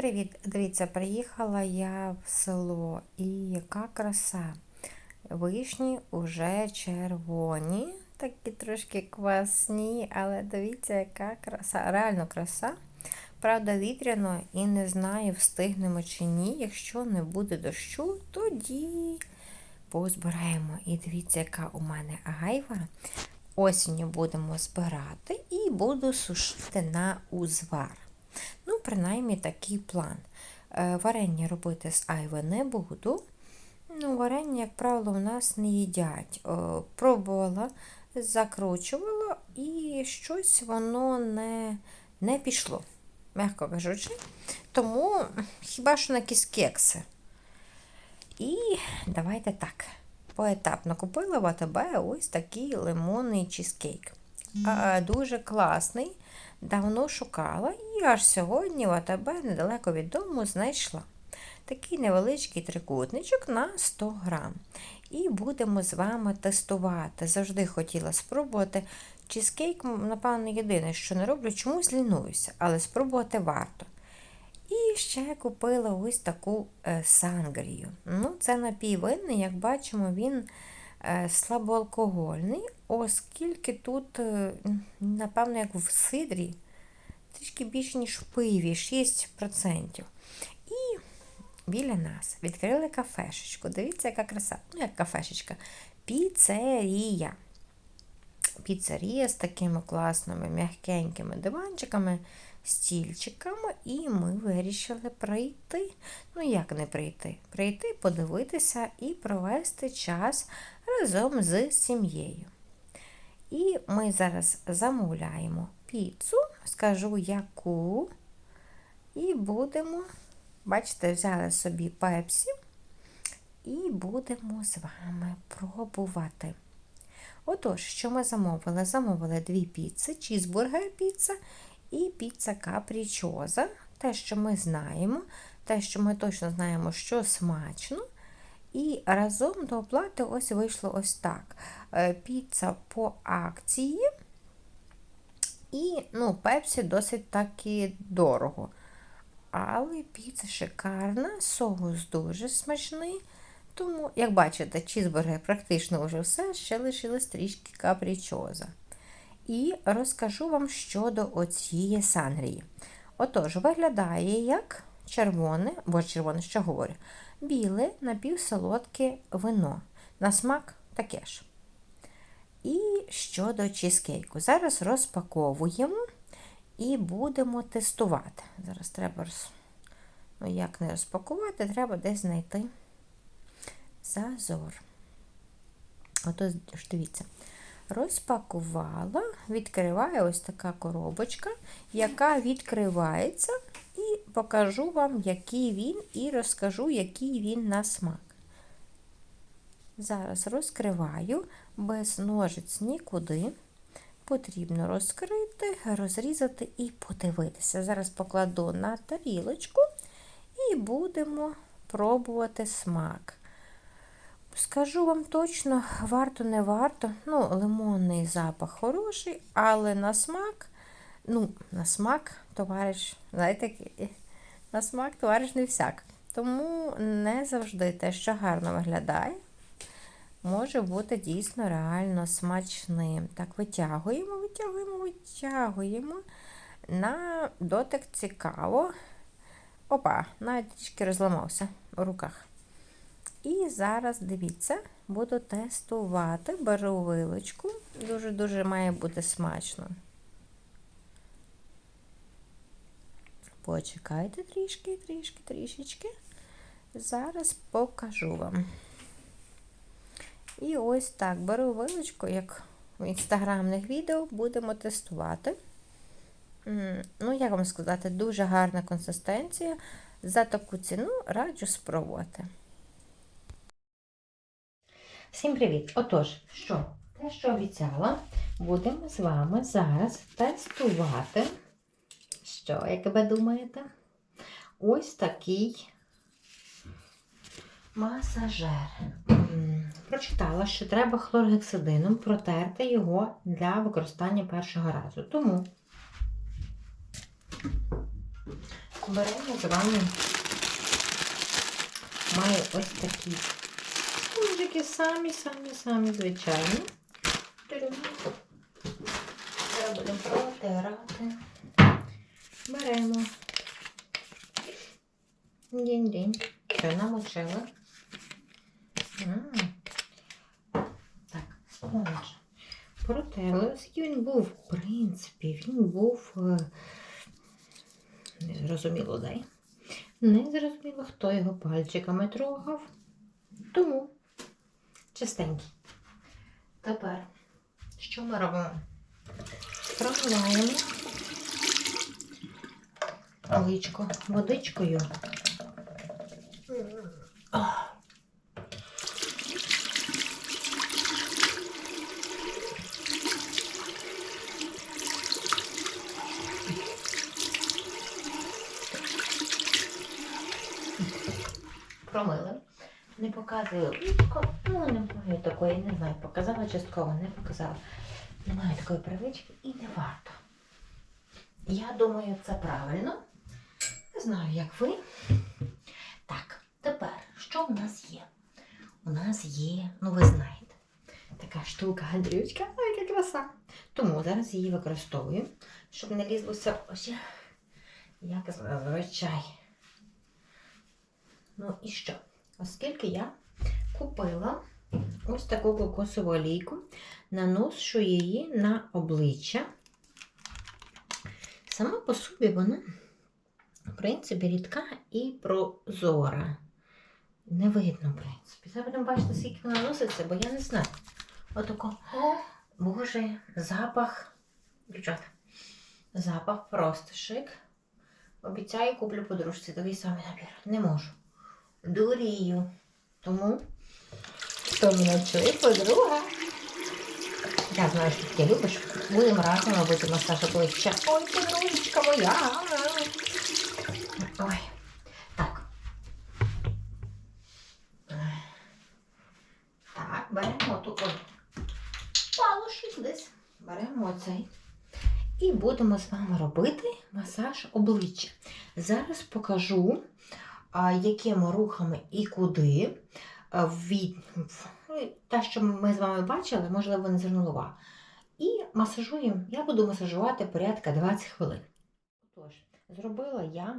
Привіт! Дивіться, приїхала я в село і яка краса. Вишні уже червоні, такі трошки квасні, але дивіться, яка краса. Реально краса. Правда, вітряно і не знаю, встигнемо чи ні. Якщо не буде дощу, тоді позбираємо. І дивіться, яка у мене гайва. Осінню будемо збирати і буду сушити на узвар. Принаймні, такий план. Е, Варення робити з айви не буду. Ну, Варення, як правило, у нас не їдять. Е, Пробувала, закручувала, і щось воно не, не пішло, м'яко кажучи. Тому хіба що на якісь кекси. І давайте так. Поетапно купила в АТБ ось такий лимонний чизкейк. Дуже класний. Давно шукала і аж сьогодні в АТБ недалеко від дому знайшла такий невеличкий трикутничок на 100 грам. І будемо з вами тестувати. Завжди хотіла спробувати. Чизкейк, напевно, єдине, що не роблю, чомусь лінуюся, але спробувати варто. І ще купила ось таку е, сангрію. Ну, Це напій винний, як бачимо, він слабоалкогольний, оскільки тут, е, напевно, як в сидрі, трішки більше, ніж в пиві, 6%. І біля нас відкрили кафешечку. Дивіться, яка краса. Ну, як кафешечка. Піцерія. Піцерія з такими класними м'ягкенькими диванчиками, стільчиками, і ми вирішили прийти. Ну, як не прийти? Прийти, подивитися і провести час разом з сім'єю. І ми зараз замовляємо піцу, скажу яку. І будемо, бачите, взяли собі пепсі, і будемо з вами пробувати. Отож, що ми замовили? Замовили дві піци, чізбургер піца і піца капрічоза. Те, що ми знаємо, те, що ми точно знаємо, що смачно. І разом до оплати ось вийшло ось так. Е, піца по акції. І, ну, пепсі досить таки дорого. Але піца шикарна, соус дуже смачний. Тому, як бачите, чізбургер практично вже все, ще лишилось трішки капрічоза. І розкажу вам щодо оцієї сангрії. Отож, виглядає як червоне, бо червоне, що говорю, біле напівсолодке вино. На смак таке ж. І щодо чизкейку. Зараз розпаковуємо і будемо тестувати. Зараз треба, ну як не розпакувати, треба десь знайти зазор. Ото ж дивіться. Розпакувала, відкриває ось така коробочка, яка відкривається, і покажу вам, який він, і розкажу, який він на смак. Зараз розкриваю без ножиць нікуди. Потрібно розкрити, розрізати і подивитися. Зараз покладу на тарілочку і будемо пробувати смак. Скажу вам точно, варто, не варто. Ну, лимонний запах хороший, але на смак, ну, на смак, товариш, знаєте, на смак товариш не всяк. Тому не завжди те, що гарно виглядає, може бути дійсно реально смачним. Так, витягуємо, витягуємо, витягуємо. На дотик цікаво. Опа, навіть трішки розламався у руках. І зараз, дивіться, буду тестувати, беру вилочку. Дуже-дуже має бути смачно. Почекайте трішки, трішки, трішечки. Зараз покажу вам. І ось так беру вилочку, як в інстаграмних відео, будемо тестувати. Ну, як вам сказати, дуже гарна консистенція. За таку ціну раджу спробувати. Всім привіт! Отож, що? Те, що обіцяла, будемо з вами зараз тестувати. Що, як ви думаєте? Ось такий масажер. Прочитала, що треба хлоргексидином протерти його для використання першого разу. Тому беремо з вами маю ось такі спонжики самі-самі-самі звичайні. Зараз будемо протирати. Беремо. Дінь-дінь. Все, намочили. Так, спонж. Протерли. Ось він був, в принципі, він був незрозуміло, дай. Не зрозуміло, хто його пальчиками трогав. Тому чистенький. Тепер, що ми робимо? Промиваємо личко водичкою. Промили. Не показую ну не такої, не знаю, показала частково, не показала. Немає такої привички і не варто. Я думаю, це правильно. Не знаю, як ви. Так, тепер, що в нас є? У нас є, ну ви знаєте, така штука Андрючка, ой, яка краса. Тому зараз її використовую, щоб не лізлося ось як зазвичай. Ну і що? Оскільки я купила ось таку кокосову олійку, наношу її на обличчя. Сама по собі вона, в принципі, рідка і прозора. Не видно, в принципі. Зараз будемо бачити, скільки вона носиться, бо я не знаю. Отако, боже, запах. Дівчата, запах просто шик. Обіцяю, куплю подружці такий самий набір. Не можу. Дурію. Тому, хто мене чує, подруга. Я знаю, що ти любиш. Будемо разом робити масаж обличчя. Ой, подружечка моя. Ой. Так. Так, беремо тут. Пало десь. Беремо оцей. І будемо з вами робити масаж обличчя. Зараз покажу, якими рухами і куди. Від... ну, Те, що ми з вами бачили, можливо, не звернули увагу. І масажуємо, я буду масажувати порядка 20 хвилин. Зробила я,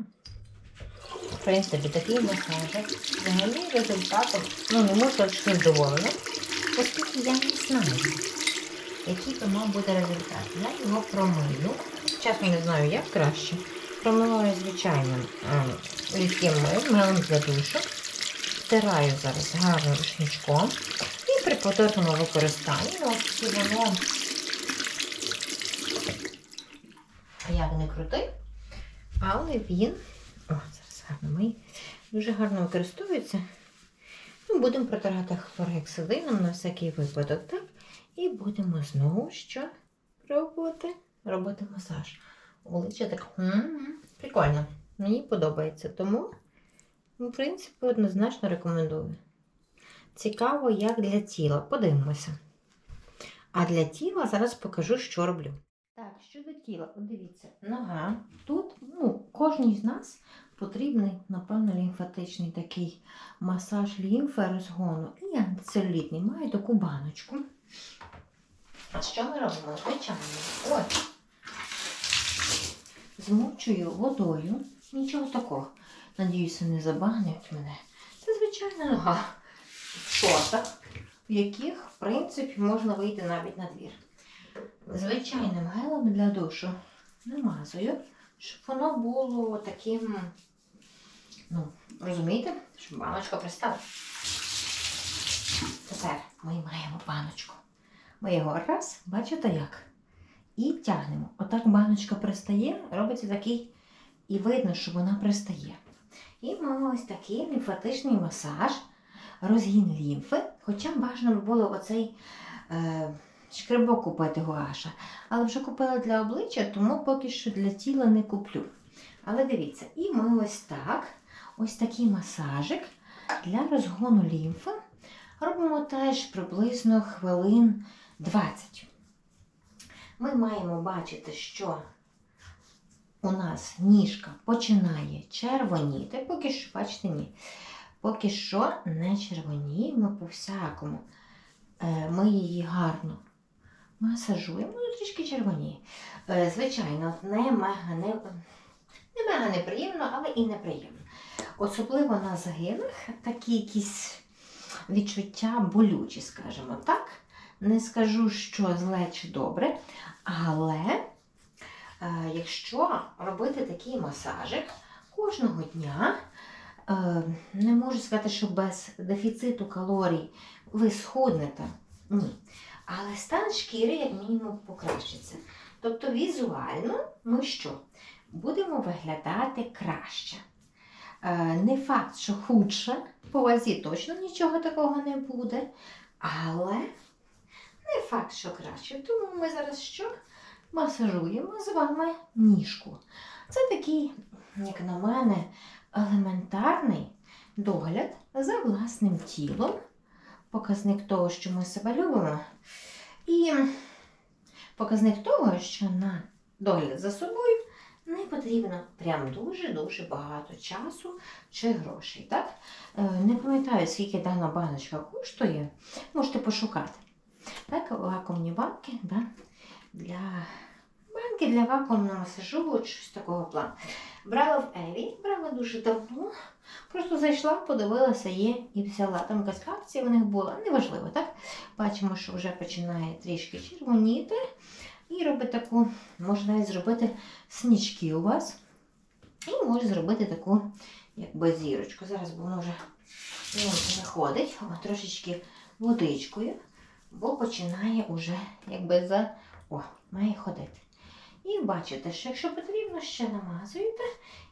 в принципі, такий масажик. Взагалі результатом, ну, не можу сказати, задоволена, оскільки я не знаю, який то мав бути результат. Я його промию. Чесно не знаю, як краще. Промиваю звичайним е, рідким милом, милом для душу. Втираю зараз гарним рушничком. І при повторному використанні, ну, оскільки воно як не крутий, але він, о, зараз гарно мий, дуже гарно використовується. Ну, будемо протирати хлоргексидином на всякий випадок, так? І будемо знову що пробувати робити масаж. Обличчя так прикольно. Мені подобається. Тому, в принципі, однозначно рекомендую. Цікаво, як для тіла. Подивимося. А для тіла зараз покажу, що роблю. Щодо тіла, дивіться, нога. Тут, ну, кожній з нас потрібний, напевно, лімфатичний такий масаж лімфи розгону і антицелюлітний. Маю таку баночку. А що ми робимо? Звичайно. Ось. Змочую водою. Нічого такого. Надіюся, не забагнуть мене. Це звичайна нога в шортах, в яких, в принципі, можна вийти навіть на двір. Звичайним гелем для душу намазую, щоб воно було таким, ну, розумієте, щоб баночка пристала. Тепер ми маємо баночку. Ми його раз, бачите як? І тягнемо. Отак баночка пристає, робиться такий, і видно, що вона пристає. І маємо ось такий лімфатичний масаж, розгін лімфи. Хоча бажано було оцей е, шкребок купити гуаша. Але вже купила для обличчя, тому поки що для тіла не куплю. Але дивіться, і ми ось так, ось такий масажик для розгону лімфи. Робимо теж приблизно хвилин 20. Ми маємо бачити, що у нас ніжка починає червоніти, поки що, бачите, ні. Поки що не червоніємо по всякому. Е, Ми її гарно масажуємо, ну трішки червоніє. Е, Звичайно, не мега, не, не мега неприємно, але і неприємно. Особливо на загинах такі якісь відчуття болючі, скажімо так. Не скажу, що зле чи добре, але е, якщо робити такий масажик кожного дня, е, не можу сказати, що без дефіциту калорій ви схуднете. Ні. Але стан шкіри, як мінімум, покращиться. Тобто візуально ми що? Будемо виглядати краще. Е, Не факт, що худше, по вазі точно нічого такого не буде, але не факт, що краще. Тому ми зараз що? Масажуємо з вами ніжку. Це такий, як на мене, елементарний догляд за власним тілом, показник того, що ми себе любимо, і показник того, що на догляд за собою не потрібно прям дуже-дуже багато часу чи грошей. Так? Е, Не пам'ятаю, скільки дана баночка коштує, можете пошукати. Так, вакуумні банки да? для банки для вакуумного масажу, щось такого плану. Брала в Еві, брала дуже давно. Просто зайшла, подивилася, є і взяла. Там якась акція в них була, неважливо, так? Бачимо, що вже починає трішки червоніти. І робить таку, можна навіть зробити снічки у вас. І може зробити таку, якби зірочку. Зараз бо воно вже не ходить, трошечки водичкою, бо починає уже якби за. О, має ходити. І бачите, що якщо потрібно, ще намазуєте,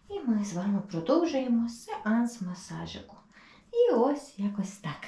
і ми з вами продовжуємо сеанс масажику. І ось якось так.